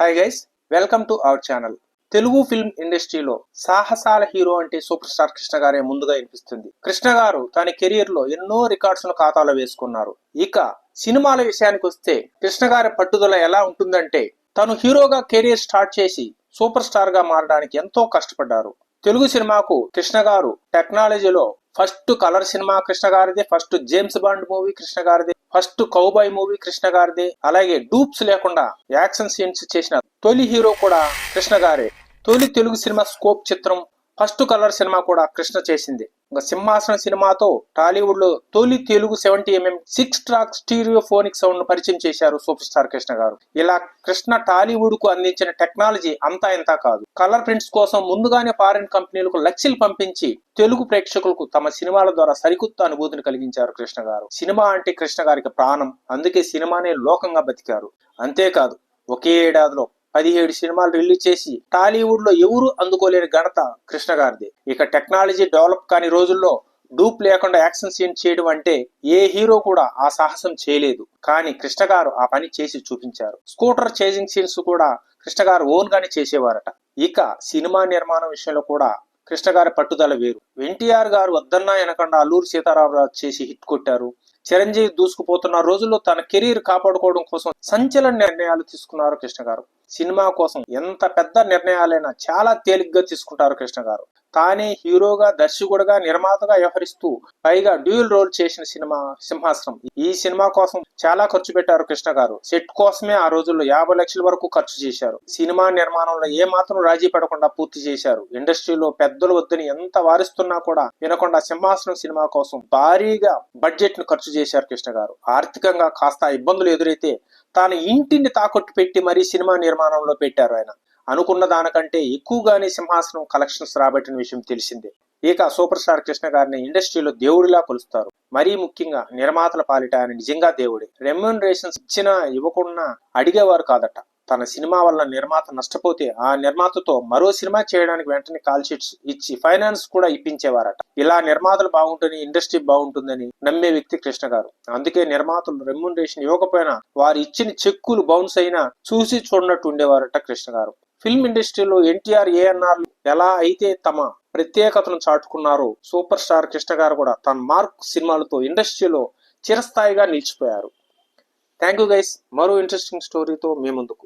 Hi guys welcome to our channel Telugu film ఇండస్ట్రీలో సాహసాల hero అంటే సూపర్ స్టార్ కృష్ణ గారే ముందుగా వినిపిస్తుంది. కృష్ణ గారు తన కెరీర్లో ఎన్నో రికార్డ్స్ను ఖాతాలో వేసుకున్నారు. ఇక సినిమాల విషయానికి వస్తే కృష్ణ గారి పట్టుదల ఎలా ఉంటుందంటే తను హీరోగా కెరీర్ స్టార్ట్ చేసి సూపర్ స్టార్గా మారడానికి ఎంతో కష్టపడ్డారు. తెలుగు సినిమాకు కృష్ణ గారు టెక్నాలజీలో ఫస్ట్ కలర్ సినిమా కృష్ణ గారిదే first James Bond movie Krishna గారిదే ఫస్ట్ కౌబాయ్ మూవీ కృష్ణ గారిదే అలాగే డూప్స్ లేకుండా యాక్షన్ సీన్స్ చేసిన తొలి హీరో కూడా కృష్ణ గారే. తొలి తెలుగు సినిమా స్కోప్ చిత్రం ఫస్ట్ కలర్ సినిమా కూడా కృష్ణ చేసింది. ఇంకా సింహాసనం సినిమాతో టాలీవుడ్లో తొలి Telugu seventy MM six track stereophonic సౌండ్ను పరిచయం చేశారు సూపర్ స్టార్ కృష్ణ గారు. ఇలా కృష్ణ టాలీవుడ్కు అందించిన టెక్నాలజీ అంతా ఇంత కాదు. కలర్ ప్రింట్స్ కోసం ముందుగానే ఫారిన్ కంపెనీలకు లక్షలు పంపించి తెలుగు ప్రేక్షకులకు తమ సినిమాల ద్వారా సరికొత్త అనుభూతిని కలిగించారు కృష్ణ గారు. సినిమా అంటే కృష్ణ గారికి ప్రాణం. అందుకే సినిమానే లోకంగా బతికారు. అంతేకాదు ఒకే ఏడాదిలో పదిహేడు సినిమాలు రిలీజ్ చేసి టాలీవుడ్లో ఎవరు అందుకోలేని ఘనత కృష్ణ గారిది. ఇక టెక్నాలజీ డెవలప్ కాని రోజుల్లో డూప్ లేకుండా యాక్షన్ సీన్ చేయడం అంటే ఏ హీరో కూడా ఆ సాహసం చేయలేదు. కానీ కృష్ణ గారు ఆ పని చేసి చూపించారు. స్కూటర్ చేజింగ్ సీన్స్ కూడా కృష్ణ గారు ఓన్ గానే చేసేవారట. ఇక సినిమా నిర్మాణం విషయంలో కూడా కృష్ణ గారి పట్టుదల వేరు. ఎన్టీఆర్ గారు వద్దన్నా వెనకండా అల్లూరు సీతారామరాజు చేసి హిట్ కొట్టారు. చిరంజీవి దూసుకుపోతున్న రోజుల్లో తన కెరీర్ కాపాడుకోవడం కోసం సంచలన నిర్ణయాలు తీసుకున్నారు కృష్ణ గారు. సినిమా కోసం ఎంత పెద్ద నిర్ణయాలైనా చాలా తేలిగ్గా తీసుకుంటారు కృష్ణ గారు. తానే హీరోగా దర్శకుడుగా నిర్మాతగా వ్యవహరిస్తూ పైగా డ్యూయల్ రోల్ చేసిన సినిమా సింహాసనం. ఈ సినిమా కోసం చాలా ఖర్చు పెట్టారు కృష్ణ గారు. సెట్ కోసమే ఆ రోజుల్లో యాభై లక్షల వరకు ఖర్చు చేశారు. సినిమా నిర్మాణంలో ఏ మాత్రం రాజీ పడకుండా పూర్తి చేశారు. ఇండస్ట్రీలో పెద్దలు వద్దని ఎంత వారిస్తున్నా కూడా వినకుండా సింహాసనం సినిమా కోసం భారీగా బడ్జెట్ను ఖర్చు చేశారు కృష్ణ గారు. ఆర్థికంగా కాస్త ఇబ్బందులు ఎదురైతే తాను ఇంటిని తాకట్టు పెట్టి మరీ సినిమా నిర్మాణంలో పెట్టారు ఆయన. అనుకున్న దానికంటే ఎక్కువగానే సింహాసనం కలెక్షన్స్ రాబట్టిన విషయం తెలిసిందే. ఇక సూపర్ స్టార్ కృష్ణ గారిని ఇండస్ట్రీలో దేవుడిలా కొలుస్తారు. మరీ ముఖ్యంగా నిర్మాతల పాలిట ఆయన నిజంగా దేవుడే. రెమ్యూనరేషన్స్ ఇచ్చినా ఇవ్వకుండా అడిగేవారు కాదట. తన సినిమా వల్ల నిర్మాత నష్టపోతే ఆ నిర్మాతతో మరో సినిమా చేయడానికి వెంటనే కాల్ షీట్స్ ఇచ్చి ఫైనాన్స్ కూడా ఇప్పించేవారట. ఇలా నిర్మాతలు బాగుంటుంది ఇండస్ట్రీ బాగుంటుందని నమ్మే వ్యక్తి కృష్ణ గారు. అందుకే నిర్మాతలు రెమ్యూనరేషన్ ఇవ్వకపోయినా వారు ఇచ్చిన చెక్కులు బౌన్స్ అయినా చూసి చూడనట్టు ఉండేవారట కృష్ణ గారు. ఫిల్మ్ ఇండస్ట్రీలో ఎన్టీఆర్ ఏఎన్ఆర్ ఎలా అయితే తమ ప్రత్యేకతను చాటుకున్నారో సూపర్ స్టార్ కృష్ణ గారు కూడా తన మార్క్ సినిమాలతో ఇండస్ట్రీలో చిరస్థాయిగా నిలిచిపోయారు. Thank you guys. మరో ఇంట్రెస్టింగ్ స్టోరీతో మీ ముందుకు.